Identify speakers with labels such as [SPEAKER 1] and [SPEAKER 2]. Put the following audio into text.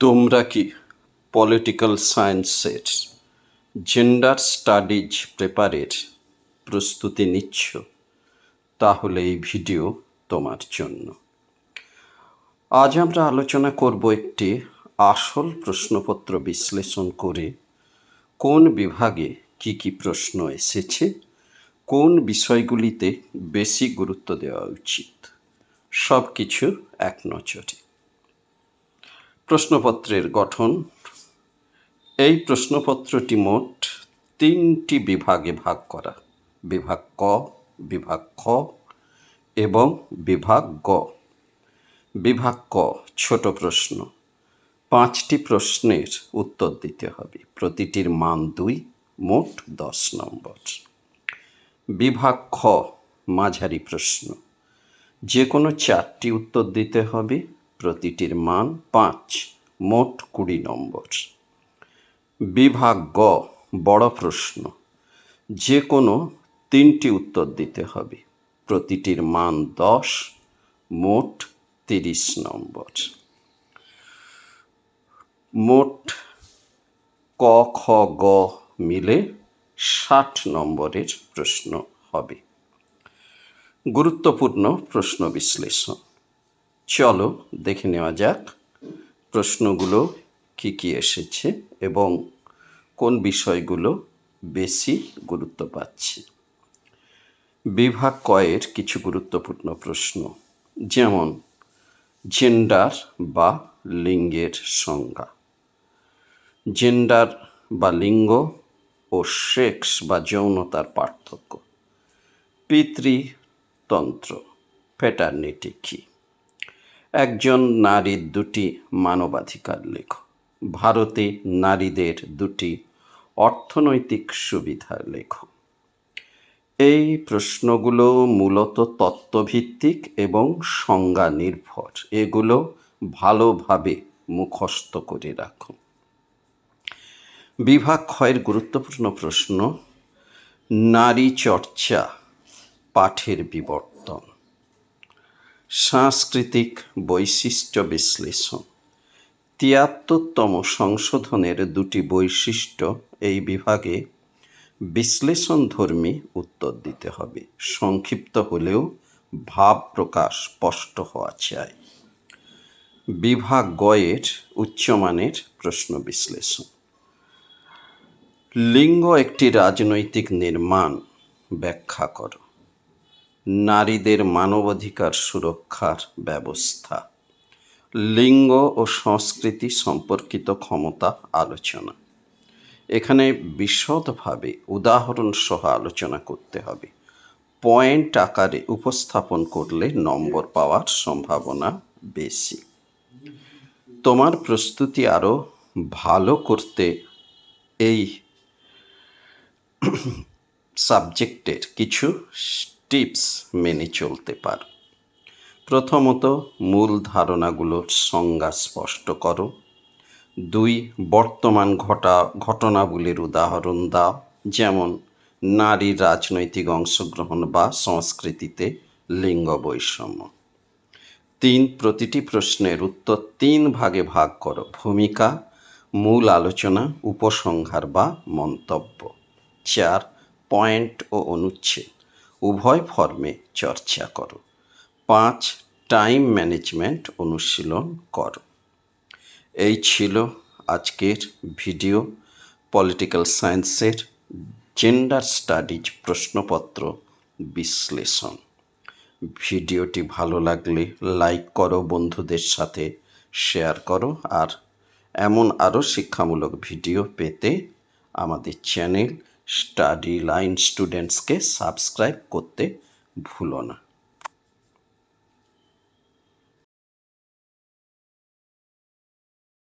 [SPEAKER 1] তোমরা কি পলিটিক্যাল সায়েন্সের জেন্ডার স্টাডিজ পেপারের প্রস্তুতি নিচ্ছ? তাহলে এই ভিডিও তোমার জন্য। আজ আমরা আলোচনা করব একটি আসল প্রশ্নপত্র বিশ্লেষণ করে কোন বিভাগে কি কি প্রশ্ন এসেছে, কোন বিষয়গুলিতে বেশি গুরুত্ব দেওয়া উচিত। সব কিছু এক নজরে। প্রশ্নপত্রের গঠন। এই প্রশ্নপত্রটি মোট তিনটি বিভাগে ভাগ করা। বিভাগ ক, বিভাগ খ এবং বিভাগ গ। বিভাগ ক, ছোট প্রশ্ন। পাঁচটি প্রশ্নের উত্তর দিতে হবে। প্রতিটির মান দুই, মোট দশ নম্বর। বিভাগ খ, মাঝারি প্রশ্ন। যে কোনো চারটি উত্তর দিতে হবে। প্রতিটির মান পাঁচ, মোট কুড়ি নম্বর। বিভাগ গ, বড় প্রশ্ন। যে কোনো তিনটি উত্তর দিতে হবে। প্রতিটির মান দশ, মোট তিরিশ নম্বর। মোট ক, খ, গ মিলে ষাট নম্বরের প্রশ্ন হবে। গুরুত্বপূর্ণ প্রশ্ন বিশ্লেষণ। চলো দেখে নেওয়া যাক প্রশ্নগুলো কি কি এসেছে এবং কোন বিষয়গুলো বেশি গুরুত্ব পাচ্ছে। বিভাগ কয়ের কিছু গুরুত্বপূর্ণ প্রশ্ন, যেমন জেন্ডার বা লিঙ্গের সংজ্ঞা। জেন্ডার বা লিঙ্গ ও সেক্স বা যৌনতার পার্থক্য। পিতৃতন্ত্র প্যাটার্নিটি কী? একজন নারীর দুটি মানবাধিকার লেখক ভারতে নারীদের দুটি অর্থনৈতিক সুবিধার লেখক এই প্রশ্নগুলো মূলত তত্ত্বভিত্তিক এবং সংজ্ঞা নির্ভর এগুলো ভালোভাবে মুখস্থ করে রাখুন বিভাগ ক্ষয়ের গুরুত্বপূর্ণ প্রশ্ন, নারী চর্চা, পাঠের বিবর্তন। সাংস্কৃতিক বৈশিষ্ট্য বিশ্লেষণ। তিয়াত্তরতম সংশোধনের দুটি বৈশিষ্ট্য এই বিভাগে বিশ্লেষণধর্মী উত্তর দিতে হবে। সংক্ষিপ্ত হলেও ভাব প্রকাশ স্পষ্ট হওয়া চাই। বিভাগ গয়ের উচ্চমানের প্রশ্ন বিশ্লেষণ। লিঙ্গ একটি রাজনৈতিক নির্মাণ। ব্যাখ্যা করো। নারীদের মানবাধিকার সুরক্ষার ব্যবস্থা। লিঙ্গ ও সংস্কৃতি সম্পর্কিত ক্ষমতা আলোচনা। এখানে বিশদভাবে উদাহরণ সহ আলোচনা করতে হবে। পয়েন্ট আকারে উপস্থাপন করলে নম্বর পাওয়ার সম্ভাবনা বেশি। তোমার প্রস্তুতি আরও ভালো করতে এই সাবজেক্টের কিছু টিপস মেনে চলতে পার। প্রথমত, মূল ধারণাগুলোর সংজ্ঞা স্পষ্ট করো। দুই, বর্তমান ঘটা ঘটনাগুলির উদাহরণ দাও, যেমন নারীর রাজনৈতিক অংশগ্রহণ বা সংস্কৃতিতে লিঙ্গ বৈষম্য। তিন, প্রতিটি প্রশ্নের উত্তর তিন ভাগে ভাগ করো। ভূমিকা, মূল আলোচনা, উপসংহার বা মন্তব্য। চার, পয়েন্ট ও অনুচ্ছেদ। উভয় ফর্মে চর্চা করো। পাঁচ, টাইম ম্যানেজমেন্ট অনুশীলন করো। এই ছিল আজকের ভিডিও। পলিটিক্যাল সায়েন্সের জেন্ডার স্টাডিজ প্রশ্নপত্র বিশ্লেষণ। ভিডিওটি ভালো লাগলে লাইক করো, বন্ধুদের সাথে শেয়ার করো আর এমন আরও শিক্ষামূলক ভিডিও পেতে আমাদের চ্যানেল স্টাডি লাইন স্টুডেন্টসকে সাবস্ক্রাইব করতে ভুলো না।